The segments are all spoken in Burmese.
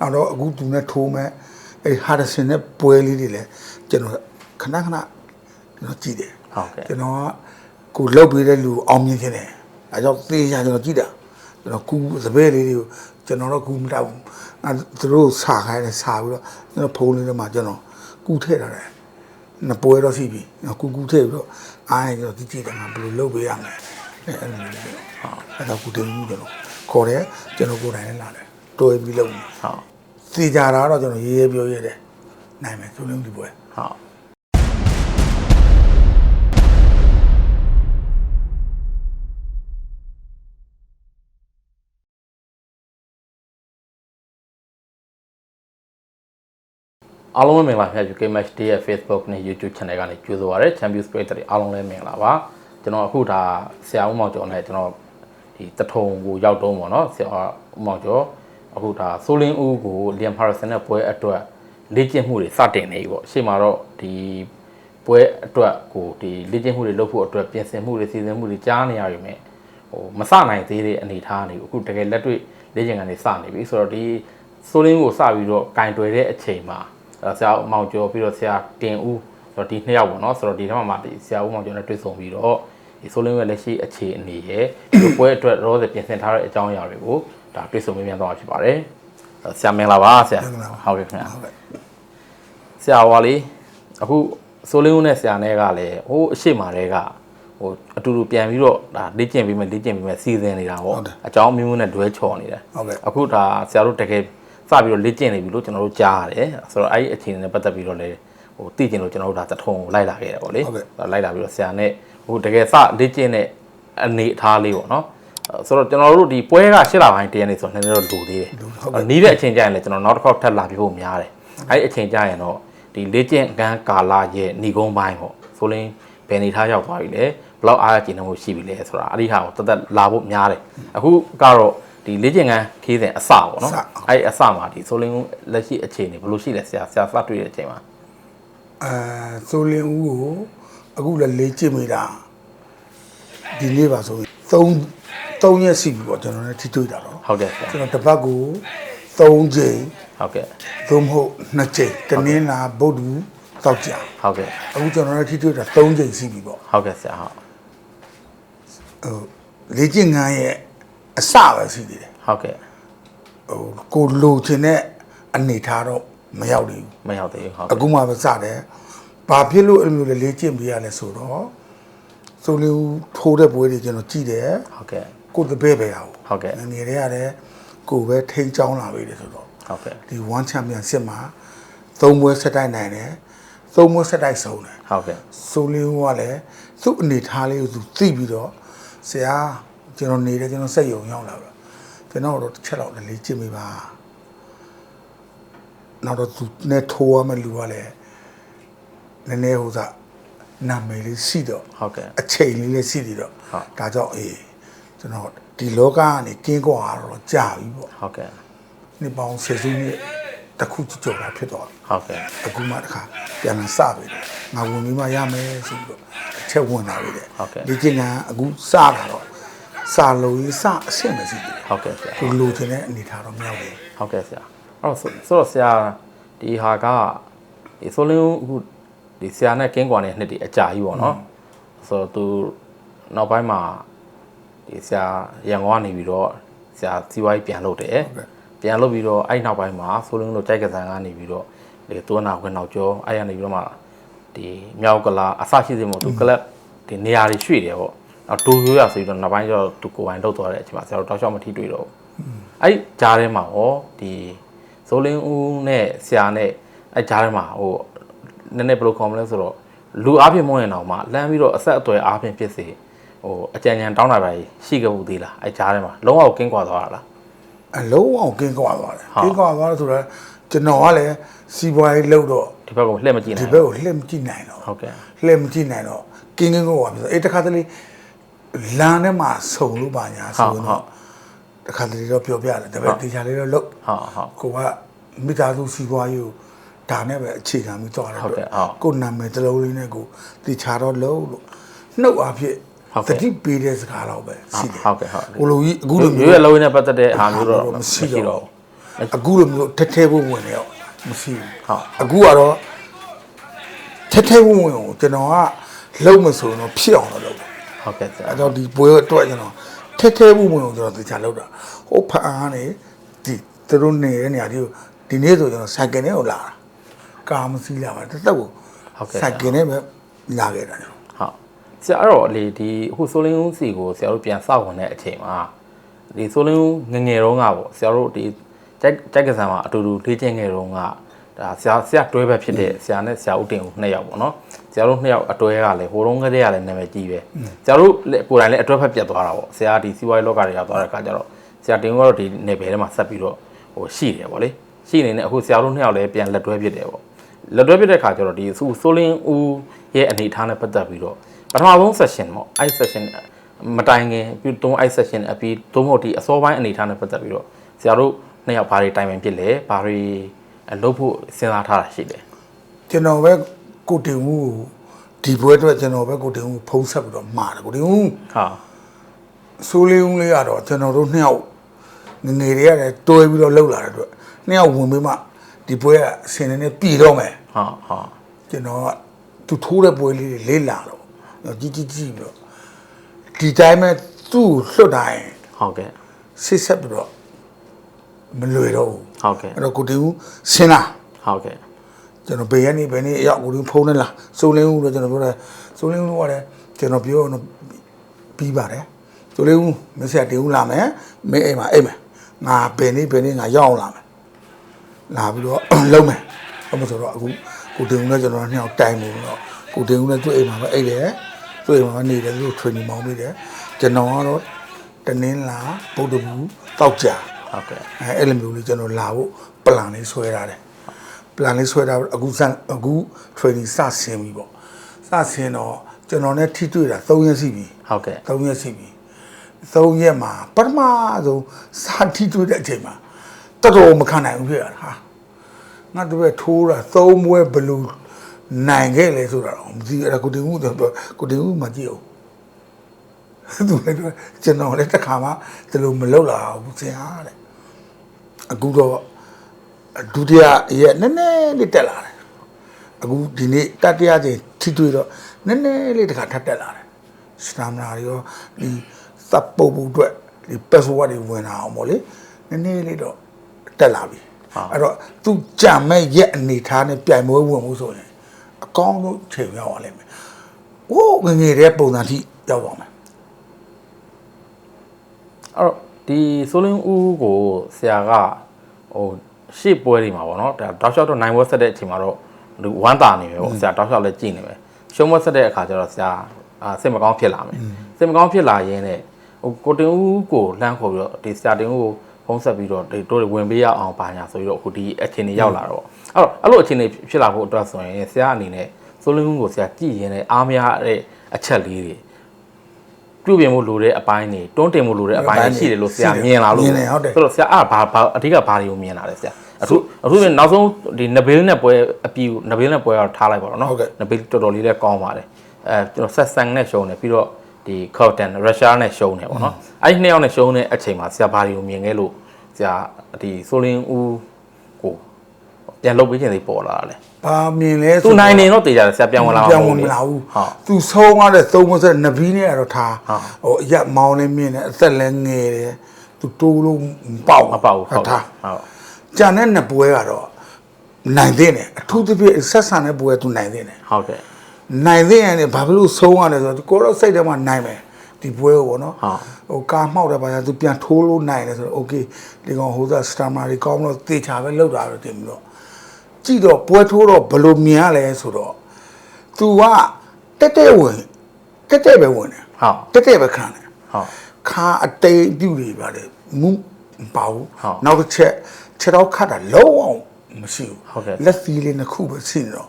နောက်တော့အခုသူနဲ့ထိုးမဲ့အဲဟာဒဆင်နဲ့ပွဲလေးတွေလည်းကျွန်တော်ခဏခဏကျွန်တော်ကြည့်တယ်ဟုတ်ကဲ့ကျွန်တော်ကကိုလှုပ်ပေးတဲ့လူအောင်မြင်ခြင်းတယ်အဲကြောင့်သေချာကျွန်တော်ကြည့်တာကျွန်တော်ကူစပယ်လေးတွေကိုကျွန်တော်တော့ကူမတောက်ဘူးအဲသူတို့စာခိုင်းတယ်စာပြီးတော့ကျွန်တော်ဖုန်းလေးထဲမှာကျွန်တော်ကူထည့်ထားတယ်နှစ်ပွဲတော့ရှိပြီကူကူထည့်ပြီးတော့အားရကျွန်တော်ကြည့်ကြည့်တယ်ငါဘယ်လိုလုပ်ပေးရမလဲအဲအဲ့လိုမျိုးဟာအဲ့တော့ကူတင်မှုကျွန်တော်ခေါ်တယ်ကျွန်တော်ကိုယ်တိုင်လည်းလာတယ် တွဲပြီးလုပ်တယ်ဟုတ်သေချာတာတော့ကျွန်တော်ရေးရေးပြောရဲတယ်နိုင်မယ်သူလုံးဒီပွဲဟုတ်အားလုံးပဲမင်္ဂလာပါ UK Match Day ရဲ့ Facebook နဲ့ YouTube Channel ကနေကြိုဆိုပါရစေ Champions Spirit တွေအားလုံးလည်းမင်္ဂလာပါကျွန်တော်အခုဒါဆရာဦးမောင်ကျော်နဲ့ကျွန်တော်ဒီတထုံကိုရောက်တော့ပေါ့နော်ဆရာဦးမောင်ကျော် အခုဒါဆိုလင်းဦးကိုလီယမ်ဟာရဆန်နဲ့ပွဲအတွက်လေ့ကျင့်မှုတွေစတင်နေပြီပေါ့ရှေ့မှာတော့ဒီပွဲအတွက်ကိုဒီလေ့ကျင့်မှုတွေလုပ်ဖို့အတွက်ပြင်ဆင်မှုတွေစီစဉ်မှုတွေကြားနေရပြီမဲ့ဟိုမစနိုင်သေးတဲ့အနေအထားနေအခုတကယ်လက်တွေ့လေ့ကျင့်ကန်တွေစနေပြီဆိုတော့ဒီဆိုလင်းကိုစပြီးတော့ကင်တွယ်တဲ့အချိန်မှာအဲဆရာဦးမောင်ကျော်ပြီးတော့ဆရာတင်ဦးဆိုတော့ဒီနှစ်ယောက်ပေါ့နော်ဆိုတော့ဒီထဲမှာမှဒီဆရာဦးမောင်ကျော်နဲ့တွေ့ဆုံပြီးတော့ဒီဆိုလင်းရဲ့လက်ရှိအခြေအနေရဲ့ဒီပွဲအတွက်ရောစပြင်ဆင်ထားတဲ့အကြောင်းအရာတွေကို ဒါတွေ့ဆုံမေးမြန်းသွားမှာဖြစ်ပါတယ်အဲဆရာမင်္ဂလာပါဆရာဟုတ်ကဲ့ခင်ဗျာဟုတ်ကဲ့ဆရာဟွာလေးအခုဆိုလင်းဦးနဲ့ဆရာနဲ့ကလည်းဟိုအရှိမာတွေကဟိုအတူတူပြန်ပြီးတော့ဒါလေ့ကျင့်ပြီးမယ်လေ့ကျင့်ပြီးမယ်စီစဉ်နေတာပေါ့အကြောင်းမျိုးမျိုးနဲ့တွဲချော်နေတယ်ဟုတ်ကဲ့အခုဒါဆရာတို့တကယ်စပြီးတော့လေ့ကျင့်နေပြီလို့ကျွန်တော်တို့ကြားရတယ်ဆိုတော့အဲ့ဒီအခြေအနေနဲ့ပတ်သက်ပြီးတော့လည်းဟိုသိကျင်လို့ကျွန်တော်တို့ဒါတထုံကိုလိုက်လာခဲ့တယ်ပေါ့လေလိုက်လာပြီးတော့ဆရာနဲ့ဟိုတကယ်စလေ့ကျင့်တဲ့အနေအထားလေးပေါ့နော်အဲ့ ဆိုတော့ကျွန်တော်တို့ဒီပွဲကရှစ်လပိုင်းတရက်နေဆိုတော့နည်းနည်းတော့လိုသေးတယ်နီးတဲ့အချိန်ကျရင်လည်းကျွန်တော်နောက်တစ်ခေါက်ထပ်လာပြဖို့များတယ်အဲ့ဒီအချိန်ကျရင်တော့ဒီလေ့ကျင့်ကန်းကာလရဲ့ဏီကုန်းပိုင်းပေါ့ဆိုလင်းဘယ်နေထားရောက်သွားပြီလဲဘယ်လောက်အားရကျဉ်မှုရှိပြီလဲဆိုတာအဲ့ဒီဟာကိုတသက်လာဖို့များတယ်အခုကတော့ဒီလေ့ကျင့်ကန်းခီးစဉ်အစပေါ့နော်အဲ့ဒီအစမှာဒီဆိုလင်းလက်ရှိအခြေအနေဘယ်လိုရှိလဲဆရာဆရာစတွေ့တဲ့အချိန်မှာအဲဆိုလင်ဦးကိုအခုလည်းလေးကြည့်မိတာဒီနေ့ပါဆိုရင် 3 3ရက်ရှိပြီပေါ့ကျွန်တော်လည်းထိတွေ့တာတော့ဟုတ်ကဲ့ဆရာကျွန်တော်တစ်ပတ်ကို3ချိန်ဟုတ်ကဲ့သို့မဟုတ်2ချိန်တနင်္လာဗုဒ္ဓတောက်ကြဟုတ်ကဲ့အခုကျွန်တော်လည်းထိတွေ့တာ3ချိန်ရှိပြီပေါ့ဟုတ်ကဲ့ဆရာဟုတ်ဟိုလေးကျင်ငန်းရဲ့အစပဲရှိသေးတယ်ဟုတ်ကဲ့ဟိုကိုလိုချင်တဲ့အနေထားတော့မရောက်သေးဘူးမရောက်သေးဘူးဟုတ်အခုမှပဲစတယ်ဘာဖြစ်လို့အဲ့လိုမျိုးလဲလေ့ကျင့်ပေးရလဲဆိုတော့ ဆိုလေထိုးတဲ့ပွဲတွေကျွန်တော်ကြည့်တယ်ဟုတ်ကဲ့ကိုယ်တပည့်ပဲရအောင်ဟုတ်ကဲ့နေရရတယ်ကိုယ်ပဲထိန်းချောင်းလာပြီလေဆိုတော့ဟုတ်ကဲ့ဒီ1 champion စစ်မှာသုံးပွဲဆက်တိုက်နိုင်တယ်သုံးပွဲဆက်တိုက်ဆုံးတယ်ဟုတ်ကဲ့ဆိုလင်းကလည်းသူ့အနေထားလေးကိုသူသိပြီးတော့ဆရာကျွန်တော်နေတယ်ကျွန်တော်စက်ယုံရောက်လာတော့ကျွန်တော်တို့တစ်ချက်တော့လေးကြည့်မိပါနောက်တော့သူနဲ့ထိုးရမယ့်လူကလည်းနည်းနည်းဟိုစား နာမည်လေးရှိတော့ဟုတ်ကဲ့အချိန်လေးလေးရှိသေးတော့ဟုတ်ဒါကြောင့်အေးကျွန်တော်ဒီလောကကနေကင်းကွာတော့ကြာပြီပေါ့ဟုတ်ကဲ့နှစ်ပေါင်းဆယ်စုနှစ်တစ်ခုကြော်တာဖြစ်သွားတယ်ဟုတ်ကဲ့အခုမှတခါပြန်လာစပြီလေငါဝင်ပြီးမှရမယ်ဆိုပြီးတော့အချက်ဝင်လာပြီလေဟုတ်ကဲ့ဒီကျင်ကအခုစတာတော့စာလုံးရေးစအဆင့်မရှိဘူးဟုတ်ကဲ့ဆရာသူလိုချင်တဲ့အနေထားတော့မရောက်ဘူးဟုတ်ကဲ့ဆရာအဲ့တော့ဆိုဆိုတော့ဆရာဒီဟာကဒီဆိုလင်းအခု ဒီဆရာနဲ့ကင်းကွာနေတဲ့နှစ်တည်းအကြာကြီးပေါ့နော်ဆိုတော့သူနောက်ပိုင်းမှာဒီဆရာရန်ကုန်ကနေပြီးတော့ဆရာစီးပွားရေးပြန်လုပ်တယ်ဟုတ်ကဲ့ပြန်လုပ်ပြီးတော့အဲ့နောက်ပိုင်းမှာဆိုလင်းတို့ကြိုက်ကစားကနေပြီးတော့ဒီသွန်းနာခွင့်နောက်ကျော်အဲ့ရနေပြီးတော့မှဒီမြောက်ကလာအစရှိစေမို့သူကလပ်ဒီနေရာတွေရွှေ့တယ်ပေါ့နောက်ဒိုရိုးရဆိုပြီးတော့နောက်ပိုင်းကျတော့သူကိုယ်ပိုင်ထုတ်သွားတဲ့အချိန်မှာဆရာတို့တောက်လျှောက်မထိတွေ့တော့ဘူးအဲ့ကြားထဲမှာဟောဒီဆိုလင်းဦးနဲ့ဆရာနဲ့အဲ့ကြားထဲမှာဟို နည်းနည်းဘယ်လိုခေါ်မလဲဆိုတော့လူအားဖြင့်မဟုတ်ရင်တော့မှလမ်းပြီးတော့အဆက်အသွယ်အားဖြင့်ဖြစ်စေဟိုအကြံဉာဏ်တောင်းတာပဲရှိခဲ့မှုသေးလားအဲ့ကြားထဲမှာလုံးဝကင်းကွာသွားတာလားအလုံးအောင်ကင်းကွာသွားတယ်ဟုတ်ကင်းကွာသွားတယ်ဆိုတော့ကျွန်တော်ကလည်းစီးပွားရေးလုပ်တော့ဒီဘက်ကလှည့်မကြည့်နိုဒီင်ဘက်ကိုလှည့်မကြည့်နိုင်တော့ဟုတ်ကဲ့လှည့်မကြည့်နိုင်တော့ကင်းကင်းကွာဖြစ်ဆိုအဲ့တခါတလေလမ်းထဲမှာဆုံလို့ပါညာဆိုရင်တော့တခါတလေတော့ပြောပြတယ်ဒါပေမဲ့တေချာလေးတော့လုပ်ဟုတ်ဟုတ်ကိုကမိသားစုစီးပွားရေးကို ဒါနဲ့ပဲအခြေခံပြီးသွားတယ်ဟုတ်ကဲ့ဟုတ်ကိုနာမည်တစ်လုံးလေးနဲ့ကိုတေချာတော့လုံးလို့နှုတ်အားဖြင့်ဟုတ်တကဲ့တိပေးတဲ့စကားတော့ပဲရှိတယ်ဟုတ်ကဲ့ဟုတ်ကဲ့ကိုလိုကြီးအခုလိုမျိုးရဲ့လုံးနဲ့ပတ်သက်တဲ့ဟာမျိုးတော့မရှိမရှိတော့တော့အခုလိုမျိုးထက်ထဲဖို့ဝင်နေတော့မရှိဘူးဟုတ်အခုကတော့ထက်ထဲဖို့ဝင်ကိုကျွန်တော်ကလုံးမဆိုရင်တော့ဖြစ်အောင်တော့လုပ်တယ်ဟုတ်ကဲ့ဆရာအဲတော့ဒီပွဲအတွက်ကျွန်တော်ထက်ထဲဖို့ဝင်ကိုကျွန်တော်သေချာလုပ်တာဟိုဖားနေဒီသူတို့နေတဲ့နေရာဒီကိုဒီနေ့ဆိုကျွန်တော်စိုက်ကင်နဲ့ကိုလာတာ ကာမစီးလာပါတစ်သက်ကိုဟုတ်ကဲ့စိုက်ကင်နဲ့ပဲလာခဲ့တာကျွန်တော်ဟုတ်ဆရာအဲ့တော့လေဒီအခုဆိုလင်းဦးစီကိုဆရာတို့ပြန်စောက်ဝင်တဲ့အချိန်မှာဒီဆိုလင်းဦးငယ်ငယ်တုန်းကပေါ့ဆရာတို့ဒီကြိုက်ကြိုက်ကစားမှာအတူတူလေ့ကျင့်ငယ်တုန်းကဒါဆရာဆရာတွဲပဲဖြစ်တဲ့ဆရာနဲ့ဆရာဦးတင်ဦးနှစ်ယောက်ပေါ့နော်ဆရာတို့နှစ်ယောက်အတွဲကလည်းဟိုတုန်းကတည်းကလည်းနာမည်ကြီးပဲဆရာတို့လည်းကိုယ်တိုင်လည်းအတွဲဖက်ပြတ်သွားတာပေါ့ဆရာဒီစီးပွားရေးလောကတွေရောက်သွားတဲ့အခါကျတော့ဆရာတင်ဦးကတော့ဒီနယ်ပယ်ထဲမှာဆက်ပြီးတော့ဟိုရှိတယ်ပေါ့လေရှိနေနေအခုဆရာတို့နှစ်ယောက်လည်းပြန်လက်တွဲဖြစ်တယ်ပေါ့ လက်တွဲပြတဲ့ခါကျတော့ဒီသူဆိုလင်းဦးရဲ့အနေအထားနဲ့ပတ်သက်ပြီးတော့ပထမဆုံး session ပေါ့အဲ့ session မတိုင်ခင်ပြီးသုံးအဲ့ session အပြီးသုံးဖို့ဒီအစောပိုင်းအနေအထားနဲ့ပတ်သက်ပြီးတော့ဆရာတို့နှစ်ယောက်ဘာတွေတိုင်ပင်ဖြစ်လဲဘာတွေလုပ်ဖို့စဉ်းစားထားတာရှိတယ်ကျွန်တော်ပဲကိုတင်ဦးကိုဒီပွဲအတွက်ကျွန်တော်ပဲကိုတင်ဦးဖုံးဆက်ပြီးတော့မှာတယ်ကိုတင်ဦးဟာဆိုးလေးဦးလေးကတော့ကျွန်တော်တို့နှစ်ယောက်ငယ်ငယ်တွေကလည်းတွဲပြီးတော့လှုပ်လာတဲ့အတွက်နှစ်ယောက်ဝင်ပြီးမှ ဒီပွဲကအစင်နေနဲ့ပြည်တော့မယ်ဟာဟာကျွန်တော်ကသူထိုးတဲ့ပွဲလေးတွေလေးလာတော့ကြီးကြီးကြီးပြီးတော့ဒီတိုင်းမဲ့သူ့ကိုလွတ်တိုင်းဟုတ်ကဲ့ဆစ်ဆက်ပြီးတော့မလွယ်တော့ဘူးဟုတ်ကဲ့အဲ့တော့ကိုတင်ဦးဆင်းလာဟုတ်ကဲ့ကျွန်တော်ဘယ်ရက်နေ့ဘယ်နေ့အရောက်ကိုဖုန်းနဲ့လာစိုးလင်းဦးလို့ကျွန်တော်ပြောတယ်စိုးလင်းဦးကလည်းကျွန်တော်ပြောတော့ပြီးပါတယ်စိုးလင်းဦးမဆက်တင်ဦးလာမယ်မင်းအိမ်မှာအိမ်မယ်ငါဘယ်နေ့ဘယ်နေ့ငါရောက်အောင်လာမယ် လာပြီးတော့လုံးမယ်ဘာလို့ဆိုတော့အခုကိုတင်ဦးနဲ့ကျွန်တော်နှစ်ယောက်တိုင်နေတော့ကိုတင်ဦးနဲ့သူ့အိမ်မှာပဲအိတ်တယ်သူ့အိမ်မှာပဲနေတယ်သူ့ training မောင်းပေးတယ်ကျွန်တော်ကတော့တနင်္လာပုဒ်တဘူးတောက်ကြဟုတ်ကဲ့အဲအဲ့လိုမျိုးလေးကျွန်တော်လာဖို့ပလန်လေးဆွဲထားတယ်ပလန်လေးဆွဲထားပြီးအခုစအခု training စဆင်းပြီပေါ့စဆင်းတော့ကျွန်တော်နဲ့ထိတွေ့တာ3ရက်ရှိပြီဟုတ်ကဲ့3ရက်ရှိပြီ3ရက်မှာပထမဆုံးစာထိတွေ့တဲ့အချိန်မှာ တော်တော်မခံနိုင်ဘူးဖြစ်ရတာဟာငါတို့ပဲထိုးတာသုံးပွဲဘယ်လူနိုင်ခဲ့လဲဆိုတာတော့မသိဘူးအဲ့ဒါကိုတင်ဦးကိုတင်ဦးမကြည့်အောင်သူလည်းတော့ကျွန်တော်လည်းတစ်ခါမှဒီလိုမလုပ်လာဘူးဆရာတဲ့အခုတော့ဒုတိယရက်နည်းနည်းလေးတက်လာတယ်အခုဒီနေ့တတိယချိန်ထိတွေ့တော့နည်းနည်းလေးတစ်ခါထပ်တက်လာတယ်စတမ်နာရောဒီစပ်ပုတ်ဖို့အတွက်ဒီ password တွေဝင်လာအောင်ပေါ့လေနည်းနည်းလေးတော့ တက်လာပြီအဲ့တော့သူကြံမဲ့ရက်အနေထားနဲ့ပြိုင်ပွဲဝင်မှုဆိုရင်အကောင်းဆုံးချိန်ရောက်သွားလိမ့်မယ်ဟိုးငယ်ငယ်တဲ့ပုံစံထိရောက်သွားမယ်အဲ့တော့ဒီဆိုလင်းဦးကိုဆရာကဟိုရှေ့ပွဲတွေမှာပေါ့နော်ဒါတောက်လျှောက်တော့နိုင်ပွဲဆက်တဲ့အချိန်မှာတော့ဒီဝမ်းတာနေပဲပေါ့ဆရာတောက်လျှောက်လည်းကြည်နေပဲရှုံးပွဲဆက်တဲ့အခါကျတော့ဆရာအာစိတ်မကောင်းဖြစ်လာမယ်စိတ်မကောင်းဖြစ်လာရင်းနဲ့ဟိုကိုတင်ဦးကိုလှမ်းခေါ်ပြီးတော့ဒီဆရာတင်ဦးကို ဖုံးဆက်ပြီးတော့ဒီတို့တွေဝင်ပေးရအောင်ပါညာဆိုပြီးတော့အခုဒီအခြေအနေရောက်လာတော့အဲ့တော့အဲ့လိုအခြေအနေဖြစ်လာဖို့အတွက်ဆိုရင်ဆရာအနေနဲ့ဆိုလင်းဦးကိုဆရာကြည်ရင်းနဲ့အားမရတဲ့အချက်လေးတွေပြုပြင်မှုလိုတဲ့အပိုင်းတွေတွန်းတင်မှုလိုတဲ့အပိုင်းတွေရှိတယ်လို့ဆရာမြင်လာလို့မြင်တယ်ဟုတ်တယ်ဆိုတော့ဆရာအဲ့ဒါဘာဘာအဓိကဘာတွေကိုမြင်လာလဲဆရာအထူးအထူးဖြင့်နောက်ဆုံးဒီနဘေးနဲ့ပွဲအပြီးနဘေးနဲ့ပွဲတော့ထားလိုက်ပါတော့နော်ဟုတ်ကဲ့နဘေးတော်တော်လေးလည်းကောင်းပါတယ်အဲကျွန်တော်ဆက်ဆန်နဲ့ရှုံးတယ်ပြီးတော့ ဒီခေါတန်ရုရှားနဲ့ရှုံးတယ်ပေါ့နော်အဲ့ဒီနှစ်ယောက်နဲ့ရှုံးတဲ့အချိန်မှာဆရာဘာတွေကိုမြင်ခဲ့လို့ဆရာဒီဆိုလင်းဦးကိုပြန်လုပ်ပေးခြင်းတွေပေါ်လာတာလေဘာမြင်လဲသူနိုင်နေတော့တေးကြတယ်ဆရာပြန်ဝင်လာမှာပြန်မဝဟုတ်င်မဘူးလာဘူးဟုတ်သူဆုံးရတဲ့သုံးမဆက်နဗီးနဲ့ကတော့ထားဟုတ်ဟိုအရက်မောင်းလေးမြင်တယ်အသက်လည်းငယ်တယ်သူတိုးလို့မပေါက်မပေါ့ဘူးဟုတ်တယ်ထားဟုတ်ကြံတဲ့နှစ်ပွဲကတော့နိုင်သေးတယ်အထူးသဖြင့်ဆက်ဆံတဲ့ပွဲကသူနိုင်သေးတယ်ဟုတ်ကဲ့ နိုင်တဲ့ရန်နဲ့ဘာဖြစ်လို့ဆုံးရတယ်ဆိုတော့ကိုရောစိတ်ထဲမှာနိုင်မယ်ဒီပွဲကိုပေါ့နော်ဟိုကာမှောက်တဲ့ဘာသာသူပြန်ထိုးလို့နိုင်တယ်ဆိုတော့ okay ဒီကောင်ဟိုစားစတမ်မာတွေကောင်းတော့တေချာပဲလောက်တာတော့တင်ပြီးတော့ကြည့်တော့ပွဲထိုးတော့ဘယ်လိုမြင်ရလဲဆိုတော့ तू ကတက်တက်ဝင်တက်တက်ပဲဝင်တယ်ဟုတ်တက်တက်ပဲခံတယ်ဟုတ်ခါအတိမ်ပြုတ်တွေပါတယ်မူပါဘူးနောက်တစ်ချက်ခြေတော့ခတ်တာလုံးအောင်မရှိဘူးဟုတ်ကဲ့လက်စီးလေးနှစ်ခုပဲရှိနေတော့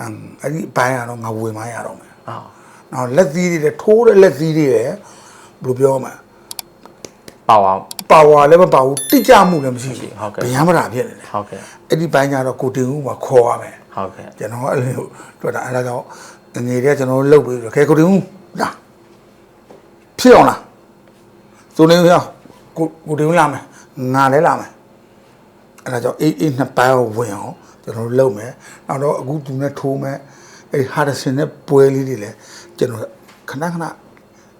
အမ်အဲ့ဒီဘိုင်းကတော့ငါဝင်မရတော့မယ်ဟုတ်နောက်လက်သီးတွေလည်းထိုးတဲ့လက်သီးတွေရယ်ဘယ်လိုပြောမလဲပါဝါပါဝါလည်းမပါဘူးတိကျမှုလည်းမရှိဘူးဟုတ်ကဲ့ဗျာမတာဖြစ်နေတယ်ဟုတ်ကဲ့အဲ့ဒီဘိုင်းကတော့ကိုတင်ဦးမှာခေါ်ရမယ်ဟုတ်ကဲ့ကျွန်တော်အဲ့လိုတွေ့တာအဲ့ဒါကြောင့်ငယ်တွေကကျွန်တော်လှုပ်ပြီးတော့ခဲကိုတင်ဦးလာဖြစ်အောင်လားသူနေရကိုကိုတင်ဦးလာမယ်ငါလည်းလာမယ်အဲ့ဒါကြောင့်အေးအေးနှစ်ပန်းကိုဝင်အောင် ကျွန်တော်တို့လုပ်မယ်နောက်တော့အခုသူနဲ့ထိုးမယ်အဲ့ဟာဒဆင်နဲ့ပွဲလေးတွေလည်းကျွန်တော်ခဏခဏ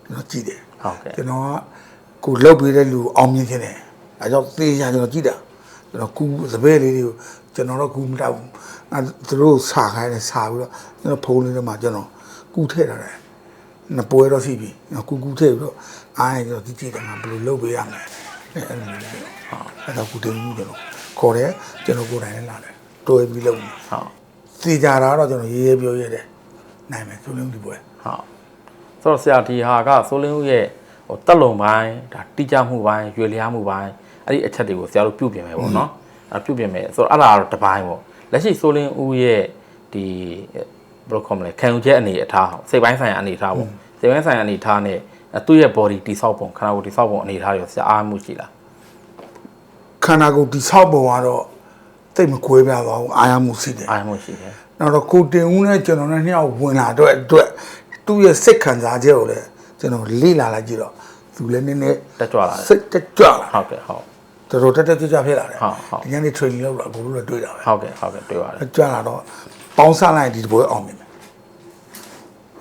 ကျွန်တော်ကြည့်တယ်ဟုတ်ကဲ့ကျွန်တော်ကကိုလှုပ်ပေးတဲ့လူအောင်မြင်ခြင်းတယ်အဲကြောင့်သေချာကျွန်တော်ကြည့်တာကျွန်တော်ကူစပယ်လေးတွေကိုကျွန်တော်တော့ကူမတောက်ဘူးအဲသူတို့စာခိုင်းတယ်စာပြီးတော့ကျွန်တော်ဖုန်းလေးထဲမှာကျွန်တော်ကူထည့်ထားတယ်နှစ်ပွဲတော့ရှိပြီကျွန်တော်ကူကူထည့်ပြီးတော့အားရကျွန်တော်ကြည့်ကြည့်တယ်ငါဘယ်လိုလုပ်ပေးရမလဲအဲအဲ့လိုမျိုးဟာအဲတော့ကူတင်မှုကျွန်တော်ခေါ်တယ်ကျွန်တော်ကိုယ်တိုင်လည်းလာတယ် တွဲပြီးလုပ်မယ်ဟုတ်သေချာတာတော့ကျွန်တော်ရေးရေးပြောရဲတယ်နိုင်မယ်သူလုံးဒီပွဲဟုတ်ဆိုတော့ဆရာဒီဟာကဆိုလင်းဦးရဲ့ဟိုတက်လုံပိုင်းဒါတိကျမှုပိုင်းရွေလျားမှုပိုင်းအဲ့ဒီအချက်တွေကိုဆရာတို့ပြုပြင်မယ်ပေါ့နော်အဲ့ပြုပြင်မယ်ဆိုတော့အဲ့ဒါကတော့တစ်ပိုင်းပေါ့လက်ရှိဆိုလင်းဦးရဲ့ဒီဘယ်လိုခေါ်မလဲခံယူချက်အနေအထားစိတ်ပိုင်းဆိုင်ရာအနေအထားပေါ့စိတ်ပိုင်းဆိုင်ရာအနေအထားနဲ့အဲ့သူ့ရဲ့ body တိဆောက်ပုံခန္ဓာကိုယ်တိဆောက်ပုံအနေအထားတွေဆရာအားမှုရှိလားခန္ဓာကိုယ်တိဆောက်ပုံကတော့ တိတ်မကွဲပြားပါဘူးအာရမှုရှိတယ်အားမှုရှိတယ်နောက်တော့ကိုတင်ဦးနဲ့ကျွန်တော်နဲ့နှစ်ယောက်ဝင်လာတော့အတွက်သူ့ရဲ့စိတ်ခံစားချက်ကိုလည်းကျွန်တော်လေ့လာလိုက်ကြည့်တော့သူလည်းနည်းနည်းတက်ကြွလာတယ်စိတ်တက်ကြွလာဟုတ်ကဲ့ဟုတ်တော်တော်တက်တက်ကြွကြွဖြစ်လာတယ်ဟုတ်ဟုတ်ဒီကနေ့ training လုပ်တော့အကုန်လုံးလည်းတွေ့တာပဲဟုတ်ကဲ့ဟုတ်ကဲ့တွေ့ပါတယ်ကြွလာတော့ပေါင်းစားလိုက်ဒီတပွဲအောင်မြင်မယ်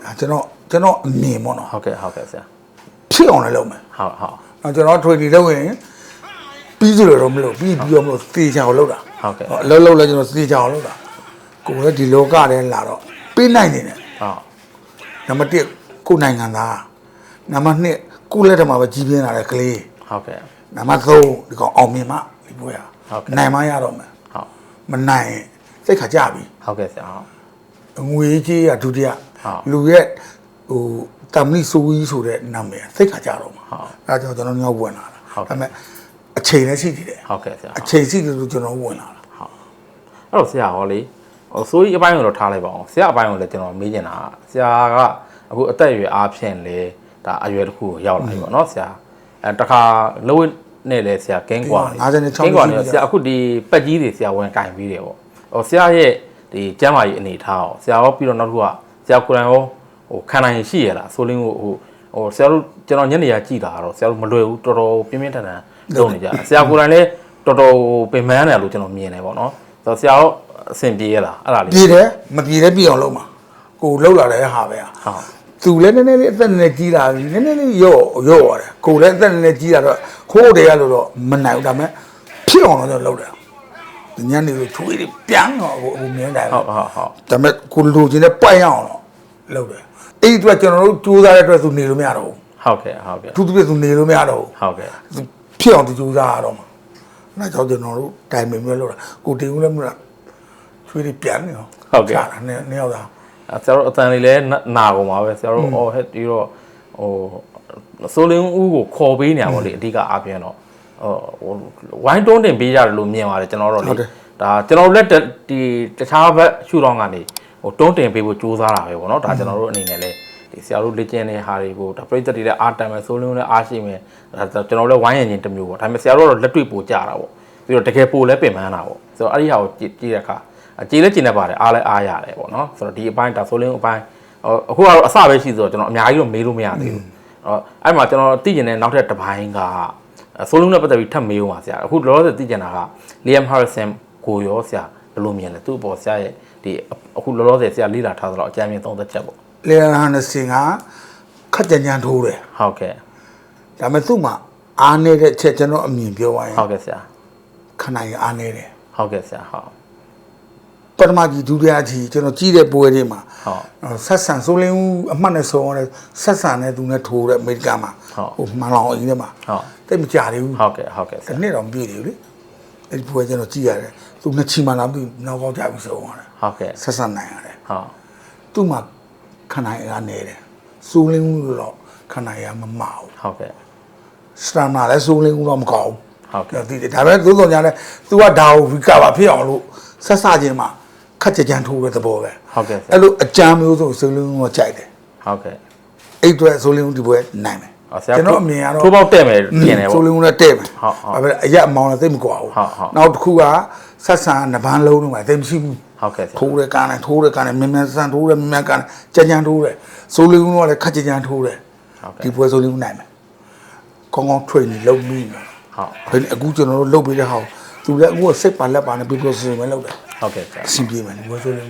အဲကျွန်တော်ကျွန်တော်အမြင်ပေါ့နော်ဟုတ်ကဲ့ဟုတ်ကဲ့ဆရာဖြစ်အောင်လည်းလုပ်မယ်ဟုတ်ဟုတ်နောက်ကျွန်တော် training လုပ်ရင်ပြီးဆိုတော့မလို့ပြီးပြီးတော့မလို့သေချာအောင်လုပ်တာ ဟုတ်ကဲ့အလုပ်လုပ်လဲကျွန်တော်သေချာအောင်လုပ်တာကိုယ်လည်းဒီလောကထဲလာတော့ပေးနိုင်နေတယ်ဟုတ်နံပါတ်1ကိုယ်နိုင်ငံသားနံပါတ်2ကိုယ်လက်ထက်မှာပဲကြီးပြင်းလာတဲ့ကလေးဟုတ်ကဲ့နံပါတ်3ဒီကောင်အောင်မြင်မှဒီပွဲဟာဟုတ်ကဲ့နိုင်မှရတော့မယ်ဟုတ်မနိုင်ရင်စိတ်ခါကြပြီဟုတ်ကဲ့ဆရာဟုတ်ငွေကြီးကဒုတိယဟုတ်လူရဲ့ဟိုတမ္မိဆိုကြီးဆိုတဲ့နာမည်စိတ်ခါကြတော့မှာဟုတ်အဲဒါကြောင့်ကျွန်တော်ညောက်ဝင်လာတာဟုတ်ကဲ့ဒါပေမဲ့အ ချိန်လည်းရှိသေးတယ်ဟုတ်ကဲ့ဆရာအချိန်ရှိတယ်လို့ကျွန်တော်ဝင်လာတာအဲ့တော့ဆရာဟောလေဟိုဆိုကြီးအပိုင်းကိုတော့ထားလိုက်ပါအောင်ဆရာအပိုင်းကိုလည်းကျွန်တော်မေးချင်တာကဆရာကအခုအသက်အရွယ်အားဖြင့်လေဒါအရွယ်တစ်ခုကိုရောက်လာပြီပေါ့နော်ဆရာအဲတခါလုံးဝနဲ့လေဆရာကင်းကွာနေ56ကင်းကွာနေဆရာအခုဒီပက်ကြီးတွေဆရာဝင်ကင်ပြီးတယ်ပေါ့ဟိုဆရာရဲ့ဒီကျမ်းမာရေးအနေထားအောင်ဆရာရောပြီးတော့နောက်တစ်ခုကဆရာကိုယ်တိုင်ရောဟိုခံနိုင်ရရှိရလားဆိုလင်းကိုဟိုဟိုဆရာတို့ကျွန်တော်ညနေရကြည့်တာတော့ဆရာတို့မလွယ်ဘူးတော်တော်ပြင်းပြင်းထန်ထန် လုပ်နေကြဆရာကိုယ်တိုင်လည်းတော်တော်ပင်ပန်းတယ်လို့ကျွန်တော်မြင်တယ်ပေါ့နော်ဆိုတော့ဆရာရောအဆင်ပြေရလားအဲ့ဒါလေးပြည်တယ်မပြည်တယ်ပြည်အောင်လုပ်မှာကိုလှုပ်လာတဲ့ဟာပဲဟာဟုတ်သူလည်းနည်းနည်းလေးအသက်နည်းနည်းကြီးလာပြီနည်းနည်းလေးရော့ရော့ရတယ်ကိုလည်းအသက်နည်းနည်းကြီးလာတော့ခိုးတယ်ရလို့တော့မနိုင်ဘူးဒါပေမဲ့ဖြစ်အောင်တော့လုပ်တယ်ဒီညနေကိုချွေးတွေပြန်တော့ဟိုဟိုမြင်တယ်ဟုတ်ဟုတ်ဟုတ်ဒါပေမဲ့ကိုလိုချင်တဲ့ပိုက်ရအောင်တော့လုပ်တယ်အဲ့ဒီအတွက်ကျွန်တော်တို့ကြိုးစားတဲ့အတွက်သူနေလို့မရတော့ဘူးဟုတ်ကဲ့ဟုတ်ကဲ့သူသူပြသူနေလို့မရတော့ဘူးဟုတ်ကဲ့သူ ဖြစ်အောင်သူကြိုးစားရတော့မှာအဲ့ဒါကြောင့်ကျွန်တော်တို့တိုင်ပင်မျိုးလုပ်တာကိုတင်ဦးလည်းမလားချွေးတွေပြန်နေအောင်ချတာနည်းနည်းရောက်တာအဲဆရာတို့အတန်လေးလည်းနာနာကုန်ပါပဲဆရာတို့အော်ဟက်ပြီးတော့ဟိုဆိုလင်းဦးကိုခေါ်ပေးနေရပါလေအဓိကအားဖြင့်တော့ဟိုဝိုင်းတွန်းတင်ပေးကြတယ်လို့မြင်ပါတယ်ကျွန်တော်တို့လေဒါကျွန်တော်လက်ဒီတခြားဘက်ရှူတော့ကနေဟိုတွန်းတင်ပေးဖို့ကြိုးစားတာပဲပေါ့နော်ဒါကျွန်တော်တို့အနေနဲ့လည်း ဒီဆရာတို့လေ့ကျင့်တဲ့ဟာတွေကိုဒါပြိတ္တတွေလည်းအားတန်မယ်ဆိုလင်းလည်းအားရှိမယ်ဒါကျွန်တော်လည်းဝိုင်းရင်ချင်းတစ်မျိုးပေါ့ဒါပေမဲ့ဆရာတို့ကတော့လက်တွေ့ပို့ကြတာပေါ့ပြီးတော့တကယ်ပို့လဲပင်ပန်းတာပေါ့ဆိုတော့အဲ့ဒီဟာကိုကြည့်ကြည့်တဲ့အခါအကြေးလည်းကျင်နေပါတယ်အားလည်းအားရတယ်ပေါ့နော်ဆိုတော့ဒီအပိုင်းဒါဆိုလင်းအပိုင်းဟိုအခုကတော့အစပဲရှိဆိုတော့ကျွန်တော်အများကြီးတော့မေးလို့မရသေးဘူးအော်အဲ့မှာကျွန်တော်သိကျင်တဲ့နောက်ထပ်တစ်ပိုင်းကဆိုလင်းနဲ့ပတ်သက်ပြီးထပ်မေးဦးပါဆရာအခုလောလောဆယ်သိကျင်တာက Liam Harrison ကိုရောဆရာဘယ်လိုမြင်လဲသူ့ပေါ်ဆရာရဲ့ဒီအခုလောလောဆယ်ဆရာလေ့လာထားသလောက်အကြမ်းမြင်သုံးသက်ချက်ပေါ့ လေယာဉ်ဟန်စင်ကခက်ကြံကြံထိုးတယ်ဟုတ်ကဲ့ဒါပေမဲ့သူ့မှာအားနေတဲ့ချက်ကျွန်တော်အမြင်ပြောရရင်ဟုတ်ကဲ့ဆရာခဏကြီးအားနေတယ်ဟုတ်ကဲ့ဆရာဟုတ်ပထမကြီးဒုတိယကြီးကျွန်တော်ကြီးတဲ့ပွဲတွေမှာဟုတ်အော်ဆက်ဆန်ဆိုလင်းဦးအမှတ်နဲ့ဆုံးရတဲ့ဆက်ဆန်နဲ့သူနဲ့ထိုးတဲ့အမေရိကန်မှာဟုတ်ဟိုမှန်လောင်အင်းထဲမှာဟုတ်တိတ်မကြသေးဘူးဟုတ်ကဲ့ဟုတ်ကဲ့ဆတစ်ရာနှစ်တော့မပြည့်သေးဘူးလေအဲ့ဒီပွဲကျွန်တော်ကြည့်ရတယ်သူနှစ်ချီမှလာပြီးနောက်ပေါက်ကြပြီးဆုံးရတယ်ဟုတ်ကဲ့ဆက်ဆန်နိုင်ရတယ်ဟုတ်သူ့မှာ ခဏကြီးအားနေတယ်ဆိုလင်းဦးလို့တော့ခဏကြီးမမအောင်ဟုတ်ကဲ့စတန်မာလည်းဆိုလင်းဦးတော့မကောင်းဘူးဟုတ်ကဲ့သိတယ်ဒါပေမဲ့သို့တော်ညာလဲ तू ကဒါကို recover ဖြစ်အောင်လို့ဆက်စချင်းမှာခက်ကြကြံထိုးတဲ့သဘောပဲဟုတ်ကဲ့ဆရာအဲ့လိုအကြမ်းမျိုးစုံဆိုလင်းဦးကကြိုက်တယ်ဟုတ်ကဲ့အဲ့အတွက်ဆိုလင်းဦးဒီပွဲနိုင်မယ်ဟော ဆရာကျွန်တော်အမြင်ကတော့ထိုးပေါက်တက်မယ်ပြင်တယ်ပေါ့ဆိုလင်းဦးနဲ့တဲ့မယ်ဟုတ်ဟုတ်ဒါပေမဲ့အရက်အမောင်းလည်းသိပ်မကွာဘူးဟုတ်ဟုတ်နောက်တစ်ခုကဆက်ဆံနဗန်းလုံးတော့မှသိပ်မရှိဘူးဟုတ်ကဲ့ဆရာထိုးတဲ့ကန်းနဲ့ထိုးတဲ့ကန်းနဲ့မြင်မြန်ဆန်ထိုးတဲ့မြင်မြန်ကန်းကြမ်းကြမ်းထိုးတဲ့ဆိုလင်းဦးကလည်းခက်ကြကြံထိုးတယ်ဟုတ်ကဲ့ဒီပွဲဆိုလင်းဦးနိုင်မယ်ကောင်းကောင်း training လုပ်ပြီးမယ်ဟုတ်ဒါအခုကျွန်တော်တို့လုပ်ပေးတဲ့ဟာကိုသူလည်းအခုကစိတ်ပါလက်ပါနဲ့ပြပြစင်ပဲလောက်တယ်ဟုတ်ကဲ့ဆရာအဆင်ပြေမယ်ဒီလိုဆိုရင်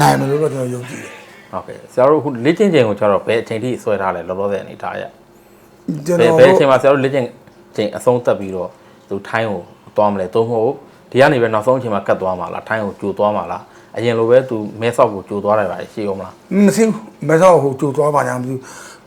နိုင်မယ်လို့တော့ကျွန်တော်ယုံကြည်တယ်ဟုတ်ကဲ့ဆရာတို့အခုလေ့ကျင့်ချိန်ကိုကျတော့ဘယ်အချိန်ထိဆွဲထားလဲလောလောဆယ်အနေထားရ ကျွန်ဘယ်တော်ဘယ်အချိန်မှာဆရာတို့လေ့ကျင့်ချိန်အဆုံးသတ်ပြီးတော့သူထိုင်းကိုသွားမလဲသုံးဖို့ဒီကနေပဲနောက်ဆုံးအချိန်မှာကတ်သွားမှာလားထိုင်းကိုကြိုသွားမှာလားအရင်လိုပဲသူမဲဆောက်ကိုကြိုသွားတယ်ပါရှိအောင်မလားမရှိဘူးမဆောက်ဟိုကြိုသွားပါညာမသိဘူး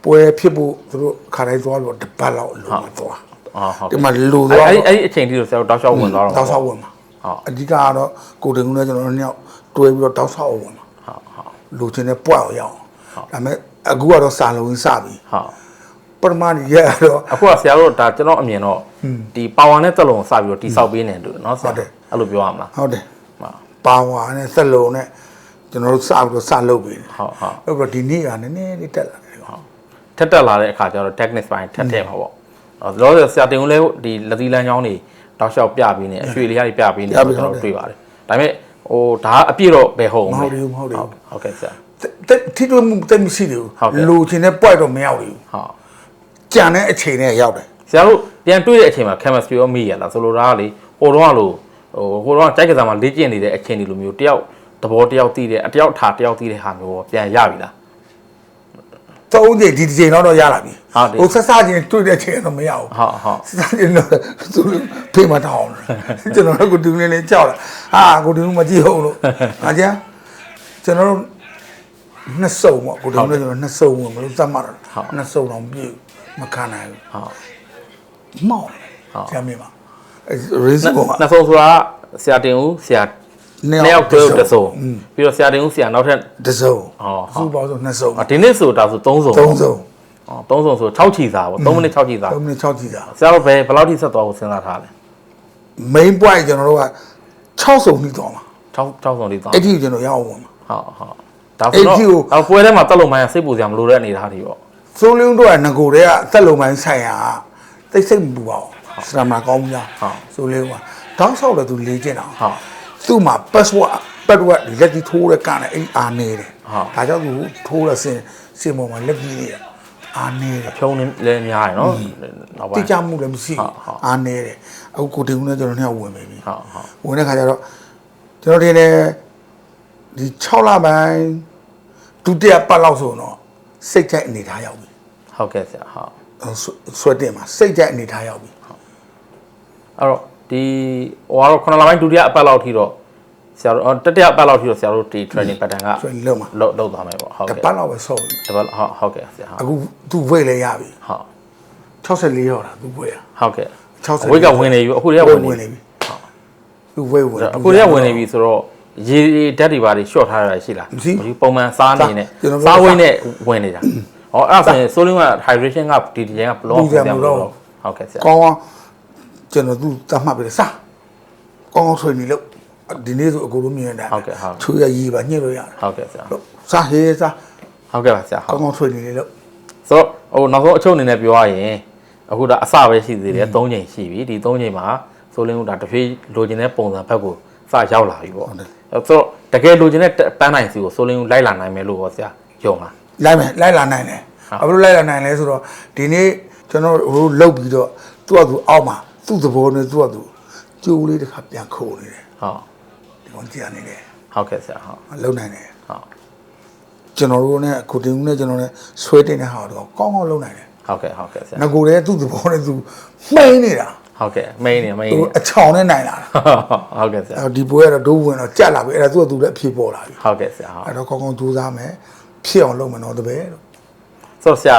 ပွဲဖြစ်ဖို့သူတို့ခါတိုင်းသွားလို့တပတ်လောက်လိုမှသွားအော်ဟုတ်ဒီကဲ့မှာလိုအဲ့သွားအဲ့အဲ့ဒီအချိန်ထိတော့ဆရာတို့တောက်လျှောက်ဝင်သွားတော့တောက်ဆောက်ဝင်မှာဟုတ်အဓိကကတော့ကိုတင်ကူနဲ့ကျွန်တော်တို့နှစ်ယောက်တွဲပြီးတော့တောက်ဆောက်ဝင်မှာဟုတ်ဟုတ်လိုချင်တဲ့ပွက်အောင်ရအောင်ဒါပေမဲ့အခုကတော့စာလုံးစပြီဟုတ် ပထမနေ့ရက်တော့အခုကဆရာတို့ဒါကျွန်တော်အမြင်တော့ဒီပါဝါနဲ့တက်လုံးကိုစပြီးတော့တိဆောက်ပေးနေတယ်နော်ဆရာအဲ့လိုပြောရမလားဟုတ်တယ်ဟုတ်ပါဝါနဲ့ဆက်လုံးနဲ့ကျွန်တော်တို့စပြီးတော့စလုပ်ပြီဟုတ်ဟုတ်အဲ့တော့ဒီနေ့ကနည်းနည်းလေးတက်လာတယ်ကွာထက်တက်လာတဲ့အခါကျတော့ technics ပိုင်းထက်ထည့်မှာပေါ့။လောဆယ်ဆရာတင်ဦးလဲဒီလက်သီးလမ်းကြောင်းတွေတောက်လျှောက်ပြပြီးနေအရွှေလေးရတွေပြပြီးနေကျွန်တော်တွေ့ပါတယ်။ဒါပေမဲ့ဟိုဒါအပြည့်တော့ဘယ်ဟုတ်မဟုတ်ဘူးမဟုတ်ဘူးဟုတ်ကဲ့ဆရာတက်ထိတွေ့မှုတက်မရှိသေးဟုတ်ကဲ့ဘူးလိုချင်တဲ့ပွက်တော့မရောက်သေးဘူး။ဟုတ် ကြံတဲ့အချိန်နဲ့ရောက်တယ်ဆရာတို့ပြန်တွေ့တဲ့အချိန်မှာ chemistry ရောမိရလားဆိုလိုတာကလေဟိုတုန်းကလို့ဟိုဟိုတုန်းကကြိုက်ကစားမှာလေ့ကျင့်နေတဲ့အချိန်ဒီလိုမျိုးတယောက်သဘောတယောက်သိတယ်အတယောက်ထားတယောက်သိတဲ့ဟာမျိုးပေါ့ပြန်ရပြီလားသုံးချိန်ဒီဒီချိန်တော့တော့ရလာပြီဟုတ်တယ်ဟိုဆက်စားချင်းတွေ့တဲ့ချိန်တော့မရဘူးဟုတ်ဟုတ်ဆက်စားချင်းတော့သူဖေးမတောင်းတယ်ကျွန်တော်တို့ကိုတူနေနေကြောက်လာဟာကိုတူမကြည့်ဟုတ်လို့ဟာကြကျွန်တော်တို့နှစ်စုံပေါ့ကိုတူနေကျွန်တော်နှစ်စုံဝင်မလို့သတ်မှတ်တော့နှစ်စုံတော့ပြည့် မခံနိုင်ဘူးဟုတ်မောက်ကျမ်းမြေမှာအဲ race ပေါ်မှာနှစ်ဆုံးဆိုတာကဆရာတင်ဦးဆရာနှစ်ယောက်တွဲတစ်စုံပြီးတော့ဆရာတင်ဦးဆရာနောက်ထပ်တစ်စုံဟုတ်ဟုတ်စုပေါင်းဆိုနှစ်စုံအော်ဒီနေ့ဆိုတာဆို3စုံသုံးစုံอ๋อ3စုံဆို6ချီစာပေါ့3မိနစ်6ချီစာသုံးမိနစ်6ကြည့်တာဆရာတို့ဘယ်ဘယ်လောက်ထိဆက်သွားဖို့စဉ်းစားထားလဲ main point ကျွန်တော်တို့က6စုံပြီးတော့မှာ6 6စုံလေးသွားအဲ့ဒီကျွန်တော်ရအောင်ဝင်မှာဟုတ်ဟုတ်ဒါဆိုတော့အဲ့ဒီကိုအော်ပွဲထဲမှာတက်လို့မှန်းစိတ်ပူစရာမလိုတဲ့အနေအထားတွေပေါ့ စိုးလင်းတို့ကငကိုတွေကသက်လုံပိုင်းဆိုင်ရာတိတ်ဆိတ်မပူပါဘူးစရမကောင်းဘူးလားဟုတ်စိုးလင်းကတောင်းဆောက်တယ်သူလေးကျင်တာဟုတ်သူ့မှာ password password လက်ကြီးထိုးတဲ့ကနဲ့အဲ့အာနေတယ်ဟုတ်ဒါကြောင့်သူထိုးတဲ့စင်စင်ပေါ်မှာလက်ကြီးတွေကအာနေတယ်ဖြုံးနေလဲများတယ်နော်နောက်ပိုင်းတိကျမှုလည်းမရှိဟုတ်ဘူးဟုတ်အာနေတယ်အခုကိုတင်ဦးနဲ့ကျွန်တော်နှစ်ယောက်ဝင်ပြီဟုတ်ဟုတ်ဝင်တဲ့ခါကျတော့ကျွန်တော်တင်တယ်ဒီ6လပိုင်းဒုတိယပတ်လောက်ဆိုတော့ စိတ်ကြိုက်အနေထားရောက်ပြီဟုတ်ကဲ့ဆရာဟုတ်အဲ့ဆွဆွဲတင်မှာစိတ်ကြိုက်အနေထားရောက်ပြီအဲ့တော့ဒီဟိုကတော့9လပိုင်းဒုတိယအပတ်လောက်ထိတော့ဆရာတို့အော်တတိယအပတ်လောက်ထိတော့ဆရာတို့ဒီ training pattern ကဆွဲလုံးမှာလောက်လောက်သွားမယ်ပေါ့ဟုတ်တစ်ကဲ့ပတ်လောက်ပဲဆော့ပြီတပတ်ဟုတ်ဟုတ်ကဲ့ဆရာဟုတ်အခုသူ့ဝိတ်လည်းရပြီဟုတ်64ရောက်တာသူ့ဝိတ်อ่ะဟုတ်ကဲ့60ဝိတ်ကဝင်နေပြီအခုတည်းကဝင်နေပြီသူ့ဝိတ်ဝင်အခုတည်းကဝင်နေပြီဆိုတော့ ရေဓာတ်တွေပါတွေရှော့ထားရတာရှိလားမရှိဘူးဒီပုံမှန်စားနေနဲ့ကျွန်တော်တို့စားဝိတ်နဲ့ဝင်နေတာဟောအဲ့ဒါဆိုရင်ဆိုလင်းက hydration ကဒီဒီချိန်ကဘလော့ပူစရာမလိုတော့ဟုတ်ကဲ့ဆရာကောင်းကောင်းကျွန်တော်သူ့တတ်မှတ်ပြီလေစကောင်းကောင်းဆွေးနေလို့ဒီနေ့ဆိုအကိုလိုမြင်နေတာဟုတ်ကဲ့ဟုတ်ချွေးရရေးပါညှစ်လို့ရတယ်ဟုတ်ကဲ့ဆရာလို့စားဟေးစားဟုတ်ကဲ့ပါဆရာဟုတ်ကောင်းကောင်းဆွေးနေလေလို့ဆိုတော့ဟိုနောက်ဆုံးအချုပ်အနေနဲ့ပြောရရင်အခုဒါအစပဲရှိသေးတယ်၃ချိန်ရှိပြီဒီ၃ချိန်မှာဆိုလင်းကဒါတဖြည်းလိုချင်တဲ့ပုံစံဘက်ကိုစရောက်လာပြီပေါ့ ဆိုတော့တကယ်လိုချင်တဲ့ပန်းနိုင်စီကိုဆိုလင်းလိုက်လာနိုင်မယ်လို့ဟောဆရာယုံလားလိုက်မယ်လိုက်လာနိုင်တယ်ဟုတ်ဘာလို့လိုက်လာနိုင်လဲဆိုတော့ဒီနေ့ကျွန်တော်ဟိုလုတ်ပြီးတော့သူ့အတူအောက်မှာသူ့သဘောနဲ့သူ့အတူကျိုးလေးတစ်ခါပြန်ခိုးနေတယ်ဟုတ်ဒီကောင်ကြည့်ရနေတယ်ဟုတ်ကဲ့ဆရာဟုတ်လုံနိုင်တယ်ဟုတ်ကျွန်တော်တို့နဲ့ကိုတင်ဦးနဲ့ကျွန်တော်နဲ့ဆွဲတင်တဲ့ဟာတော့ကောင်းကောင်းလုံနိုင်တယ်ဟုတ်ကဲ့ဟုတ်ကဲ့ဆရာငကိုလည်းသူ့သဘောနဲ့သူမှိန်းနေတာ ဟုတ်ကဲ့မိန်နေမိန် သူ နေ အချောင်နဲ့နိုင်လာတာ ဟုတ်ကဲ့ဆရာ အဲဒီပွဲကတော့ဒိုးဝင်တော့ကြက်လာပြီအဲ့ဒါသူ့အတူလည်းအဖြစ်ပေါ်လာပြီ ဟုတ်ကဲ့ဆရာဟုတ် အဲ့တော့ကောင်းကောင်းကြိုးစားမယ်ဖြစ်အောင်လုပ်မယ်တော့တပည့်လို့ ဆိုတော့ဆရာ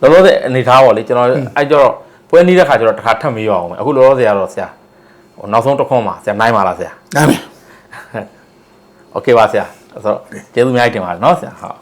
လောလောဆယ်အနေထားပါလေကျွန်တော်အဲ့ကြတော့ပွဲနီးတဲ့ခါကျတော့တစ်ခါထပ်မေးရအောင်မယ်အခုလောလောဆယ်ကတော့ဆရာဟိုနောက်ဆုံးတစ်ခွန်းပါဆရာနိုင်ပါလားဆရာ နိုင်မယ် โอเคပါဆရာဆိုတော့ကျေးဇူးအများကြီးတင်ပါတယ်เนาะဆရာဟုတ်